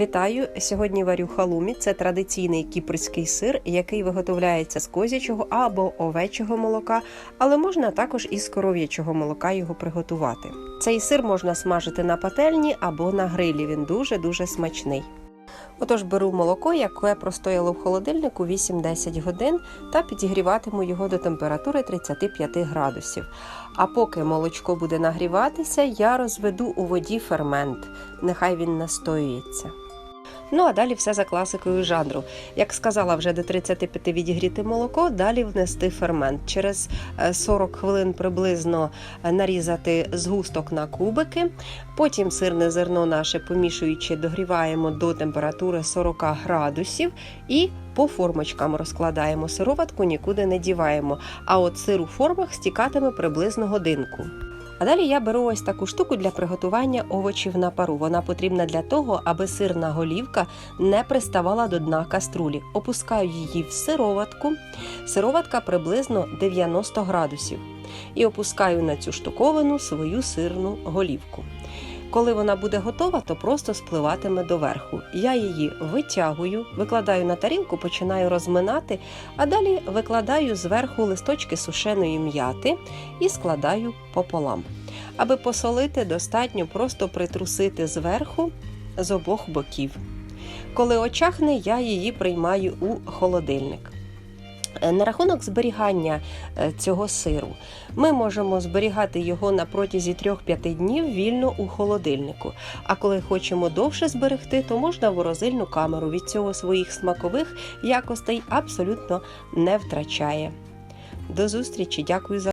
Вітаю! Сьогодні варю халумі. Це традиційний кіпрський сир, який виготовляється з козячого або овечого молока, але можна також із коров'ячого молока його приготувати. Цей сир можна смажити на пательні або на грилі. Він дуже дуже смачний. Отож, беру молоко, яке простояло в холодильнику 8-10 годин, та підігріватиму його до температури 35 градусів. А поки молочко буде нагріватися, я розведу у воді фермент. Нехай він настоюється. Ну а далі все за класикою жанру. Як сказала, вже до 35 відігріти молоко, далі внести фермент. Через е, 40 хвилин приблизно е, нарізати згусток на кубики. Потім сирне зерно наше помішуючи, догріваємо до температури 40 градусів і по формочкам розкладаємо сироватку, нікуди не діваємо. А от сир у формах стікатиме приблизно годинку. А далі я беру ось таку штуку для приготування овочів на пару. Вона потрібна для того, аби сирна голівка не приставала до дна каструлі. Опускаю її в сироватку. Сироватка приблизно 90 градусів. І опускаю на цю штуковину свою сирну голівку. Коли вона буде готова, то просто спливатиме доверху. Я її витягую, викладаю на тарілку, починаю розминати, а далі викладаю зверху листочки сушеної м'яти і складаю пополам. Аби посолити, достатньо просто притрусити зверху з обох боків. Коли очахне, я її приймаю у холодильник. Е, На рахунок зберігання е, цього сиру ми можемо зберігати його на протязі 3-5 днів вільно у холодильнику. А коли хочемо довше зберегти, то можна в морозильну камеру. Від цього своїх смакових якостей абсолютно не втрачає. До зустрічі, дякую за